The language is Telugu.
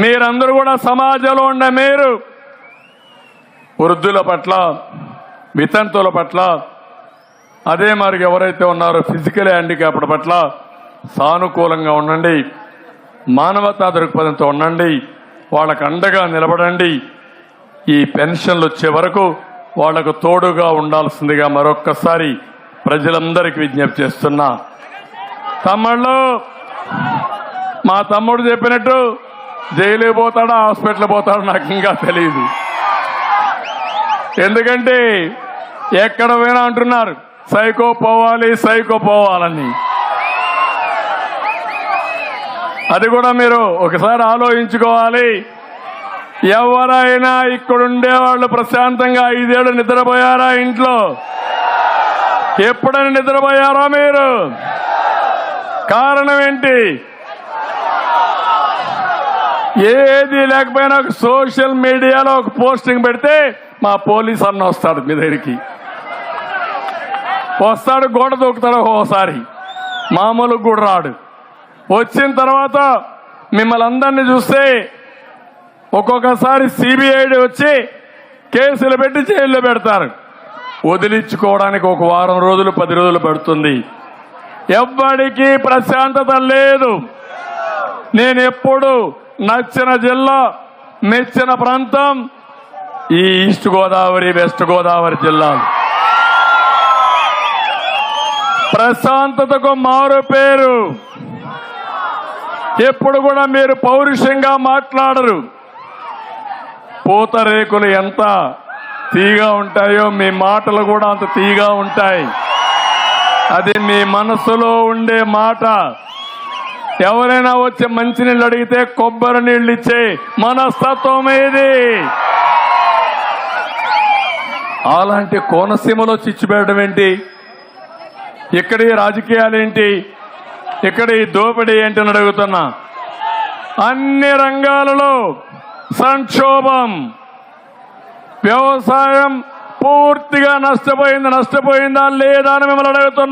మీరందరూ కూడా సమాజంలో ఉండే మీరు వృద్ధుల పట్ల వితంతుల పట్ల అదే మరి ఎవరైతే ఉన్నారో ఫిజికల్ హ్యాండిక్యాప్డ్ పట్ల సానుకూలంగా ఉండండి మానవతా దృక్పథంతో ఉండండి వాళ్ళకు అండగా నిలబడండి. ఈ పెన్షన్లు వచ్చే వరకు వాళ్ళకు తోడుగా ఉండాల్సిందిగా మరొక్కసారి ప్రజలందరికీ విజ్ఞప్తి చేస్తున్నా. తమ్ముళ్ళు మా తమ్ముడు చెప్పినట్టు జైలే పోతాడా? హాస్పిటల్ పోతాడో? నాకు ఇంకా తెలియదు ఎందుకంటే ఎక్కడ పోయినా అంటున్నారు సైకో పోవాలి సైకో పోవాలని. అది కూడా మీరు ఒకసారి ఆలోచించుకోవాలి. ఎవరైనా ఇక్కడుండే వాళ్ళు ప్రశాంతంగా ఐదేళ్ళు నిద్రపోయారా ఇంట్లో? ఎప్పుడైనా నిద్రపోయారా మీరు? కారణం ఏంటి? ఏది లేకపోయినా ఒక సోషల్ మీడియాలో ఒక పోస్టింగ్ పెడితే మా పోలీస్ అన్న వస్తాడు మీ దగ్గరికి. వస్తాడు గోడ దూకుతాడు ఓసారి. మామూలు కూడా రాడు. వచ్చిన తర్వాత మిమ్మల్ని అందరినీ చూస్తే ఒక్కొక్కసారి సిబిఐడి వచ్చి కేసులు పెట్టి జైల్లో పెడతారు. వదిలించుకోవడానికి ఒక వారం రోజులు పది రోజులు పడుతుంది. ఎవ్వడికి ప్రశాంతత లేదు. నేను ఎప్పుడు నచ్చిన జిల్లా మెచ్చిన ప్రాంతం ఈ ఈస్ట్ గోదావరి వెస్ట్ గోదావరి జిల్లాలు. ప్రశాంతతకు మారు పేరు. ఎప్పుడు కూడా మీరు పౌరుషంగా మాట్లాడరు. పూతరేకులు ఎంత తీగా ఉంటాయో మీ మాటలు కూడా అంత తీగా ఉంటాయి. అది మీ మనసులో ఉండే మాట. ఎవరైనా వచ్చి మంచినీళ్ళు అడిగితే కొబ్బరి నీళ్ళు ఇచ్చే మనస్తత్వం ఏది అలాంటి కోనసీమలో చిచ్చుపెట్టడం ఏంటి? ఇక్కడ ఈ రాజకీయాలు ఏంటి? ఇక్కడ ఈ దోపిడీ ఏంటి అని అడుగుతున్నా. అన్ని రంగాలలో సంక్షోభం వ్యవసాయం పూర్తిగా నష్టపోయింది నష్టపోయిందా లేదా అని మిమ్మల్ని అడుగుతున్నా.